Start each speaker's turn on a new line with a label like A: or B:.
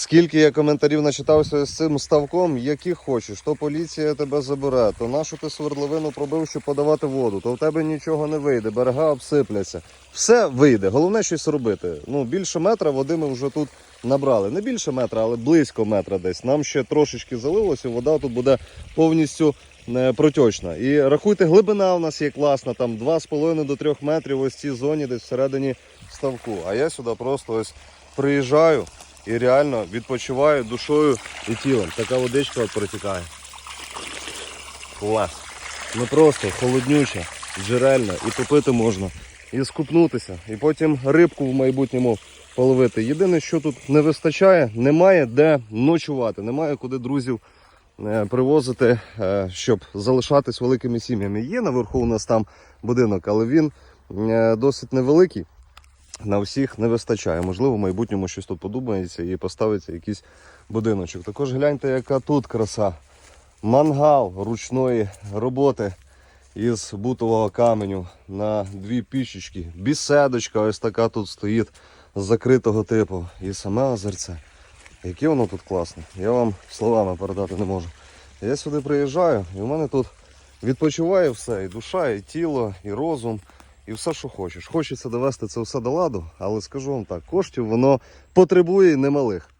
A: Скільки я коментарів начитався з цим ставком, які хочеш, то поліція тебе забере, то нашу ти свердловину пробив, щоб подавати воду, то в тебе нічого не вийде, берега обсипляться. Все вийде. Головне щось робити. Ну, більше метра води ми вже тут набрали. Не більше метра, але близько метра десь. Нам ще трошечки залилося, вода тут буде повністю е. І рахуйте, глибина у нас є класна, там 2,5 до 3 метрів ось цій зоні, десь всередині ставку. А я сюди просто ось приїжджаю і реально відпочиваю душою і тілом. Така водичка от протікає. Клас. Ну просто холоднюча, джерельна, і попити можна, і скупнутися, і потім рибку в майбутньому половити. Єдине, що тут не вистачає, немає де ночувати, немає куди друзів е, привозити, е, щоб залишатись великими сім'ями. Є наверху у нас там будинок, але він е, досить невеликий. На всіх не вистачає. Можливо, в майбутньому щось тут подумається і поставиться якийсь будиночок. Також гляньте, яка тут краса. Мангал ручної роботи із бутового каменю на дві пічечки. Бісідочка ось така тут стоїть з закритого типу. І саме озерце. Яке воно тут класне. Я вам словами передати не можу. Я сюди приїжджаю, і в мене тут відпочиває все, і душа, і тіло, і розум, і все, що хочеш. Хочеться довести це все до ладу, але скажу вам так, коштів воно потребує немалих.